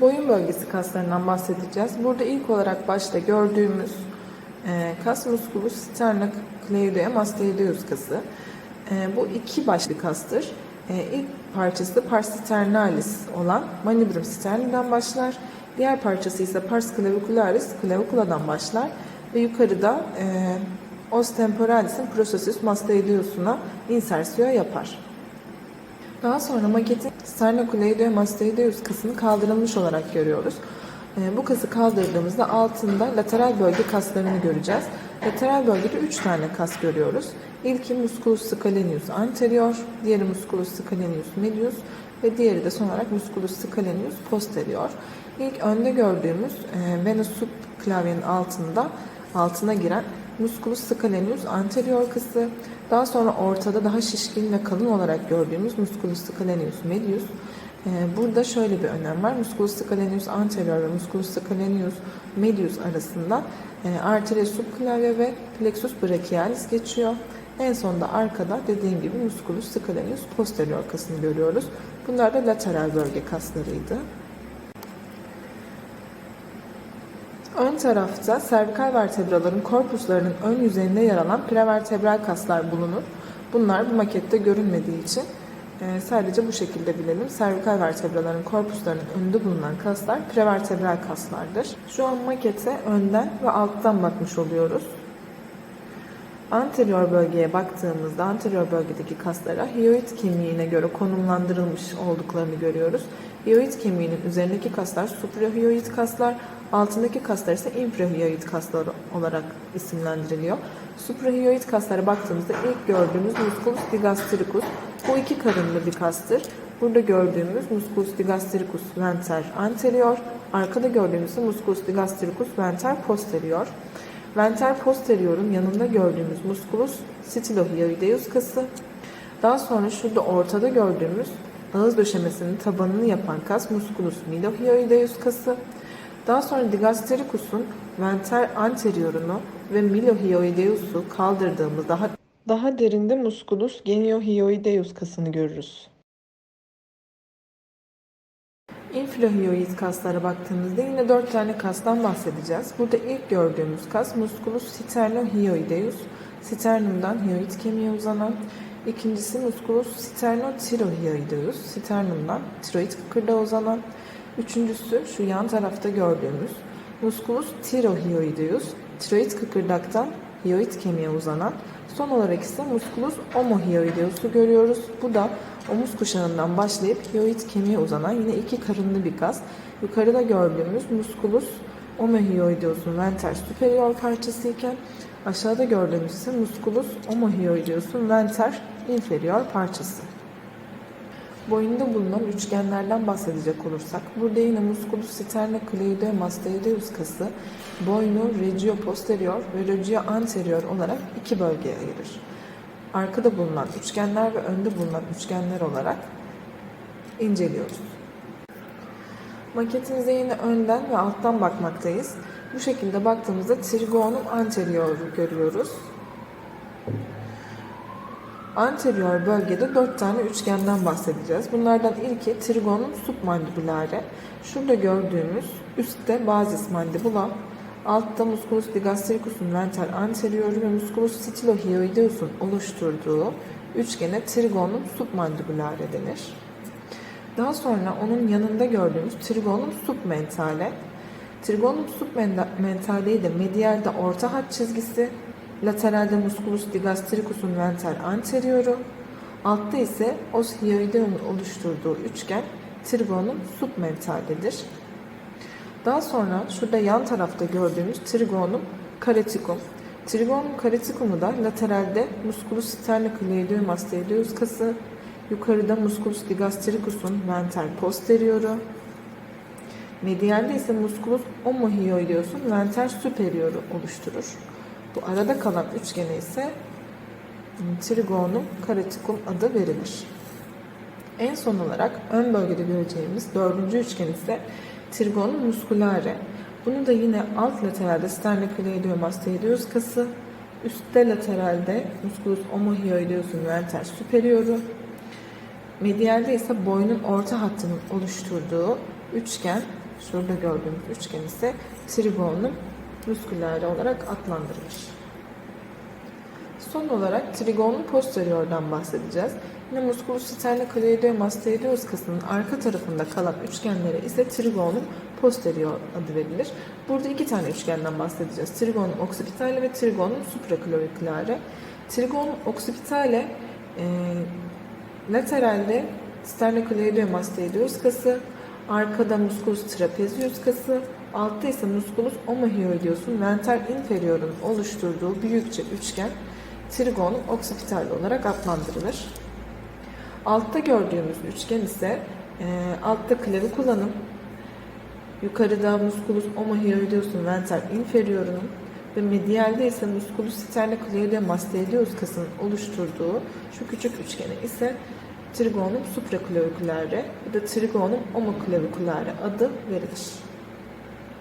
Boyun bölgesi kaslarından bahsedeceğiz. Burada ilk olarak başta gördüğümüz e, kas musculus sterna cleidoia mastoideus kası. E, bu iki başlı kastır. E, ilk parçası pars sternalis olan manibrum sternum'dan başlar. Diğer parçası ise pars clavicularis clavicula'dan başlar ve yukarıda e, os temporalis'in processus mastoideus'una insersiyon yapar. Daha sonra maketin sternocleidoia mastoideus kasını kaldırılmış olarak görüyoruz. Ee, Bu kası kaldırdığımızda altında lateral bölge kaslarını göreceğiz. Lateral bölgede 3 tane kas görüyoruz. İlki musculus scalenius anterior, diğeri musculus scalenius medius ve diğeri de son olarak musculus scalenius posterior. İlk önde gördüğümüz e, venous subclavianın altında altına giren musculus scalenius anterior kası, daha sonra ortada daha şişkin ve kalın olarak gördüğümüz musculus scalenius medius. Ee, Burada şöyle bir önem var. Musculus scalenius anterior ve musculus scalenius medius arasında e, arteria subclavia ve plexus brachialis geçiyor. En sonda arkada dediğim gibi musculus scalenius posterior kasını görüyoruz. Bunlar da lateral bölge kaslarıydı. Ön tarafta servikal vertebraların korpuslarının ön yüzeyinde yer alan prevertebral kaslar bulunur. Bunlar bu makette görünmediği için e, sadece bu şekilde bilelim. Servikal vertebraların korpuslarının önünde bulunan kaslar prevertebral kaslardır. Şu an makete önden ve alttan bakmış oluyoruz. Anterior bölgeye baktığımızda anterior bölgedeki kaslara hyoid kemiğine göre konumlandırılmış olduklarını görüyoruz. Hyoid kemiğinin üzerindeki kaslar suprahyoid kaslar, altındaki kaslar ise infrahyoid kaslar olarak isimlendiriliyor. Suprahyoid kaslara baktığımızda ilk gördüğümüz musculus digastricus. Bu iki karınlı bir kastır. Burada gördüğümüz musculus digastricus venter anterior, arkada gördüğümüz ise musculus digastricus venter posterior. Venter posterior'un yanında gördüğümüz musculus stylohyoideus kası. Daha sonra şurada ortada gördüğümüz ağız döşemesinin tabanını yapan kas musculus milohyoideus kası. Daha sonra digastricus'un venter anteriorunu ve milohyoideus'u kaldırdığımız daha daha derinde musculus geniohyoideus kasını görürüz. Infrahyoid kaslara baktığımızda yine 4 tane kastan bahsedeceğiz. Burada ilk gördüğümüz kas musculus sternohyoideus, sternumdan hyoid kemiğe uzanan. İkincisi musculus sternotirohyoideus, sternumdan tiroid kıkırdağa uzanan. Üçüncüsü şu yan tarafta gördüğümüz musculus tirohyoideus, tiroid kıkırdaktan hyoid kemiğe uzanan. Son olarak ise musculus omohyoideus'u görüyoruz. Bu da omuz kuşağından başlayıp hyoid kemiğe uzanan yine iki karınlı bir kas. Yukarıda gördüğümüz musculus omohyoideus'un venter superior parçası iken aşağıda gördüğümüz ise musculus omohyoideus'un venter inferior parçası. Boyunda bulunan üçgenlerden bahsedecek olursak, burada yine musculus sternocleidoia mastoideus kası boynu regio posterior ve regio anterior olarak iki bölgeye ayırır. Arkada bulunan üçgenler ve önde bulunan üçgenler olarak inceliyoruz. Maketimizde yine önden ve alttan bakmaktayız. Bu şekilde baktığımızda trigonum anterior'u görüyoruz. Anterior bölgede 4 tane üçgenden bahsedeceğiz. Bunlardan ilki trigonum submandibulare. Şurada gördüğümüz üstte bazis mandibula, altta musculus digastricus'un venter anterior ve musculus stylohyoideus'un oluşturduğu üçgene trigonum submandibulare denir. Daha sonra onun yanında gördüğümüz trigonum submentale. Trigonum submentaleyi de medialde orta hat çizgisi, lateralde musculus digastricus'un venter anterioru, altta ise os hyoideum'un oluşturduğu üçgen trigonum submentaledir. Daha sonra şurada yan tarafta gördüğümüz trigonum careticum. Trigonum careticum'u da lateralde musculus sternocleidoia mastoideus kası, yukarıda musculus digastricus'un venter posterioru, medialde ise musculus omohyoideus'un venter superioru oluşturur. Bu arada kalan üçgene ise trigonum careticum adı verilir. En son olarak ön bölgede göreceğimiz dördüncü üçgen ise trigonum musculare. Bunu da yine alt lateralde sternocleidoia mastoideus kası, üstte lateralde musculus omohyoideus'un venter superioru, medialde ise boynun orta hattının oluşturduğu üçgen şurada gördüğümüz üçgen ise trigonum musculare olarak adlandırılır. Son olarak trigonum posteriordan bahsedeceğiz. Yine musculus sternocleidomastoideus mastoideus kasının arka tarafında kalan üçgenlere ise trigonum posterior adı verilir. Burada iki tane üçgenden bahsedeceğiz. Trigonum occipitale ve trigonum supraclaviculare. Trigonum occipitale e, lateralde sternocleidomastoideus mastoideus kası, arkada musculus trapezius kası, altta ise musculus omohyoideus'un venter inferior'un oluşturduğu büyükçe üçgen trigonum occipitale olarak adlandırılır. Altta gördüğümüz üçgen ise e, altta clavikulanın, yukarıda musculus omohyoideus'un venter inferior'unun ve medialde ise musculus sternocleidomastoideus mastoideus kasının oluşturduğu şu küçük üçgene ise trigonum supraclaviculare ya da trigonum omoclaviculare adı verilir.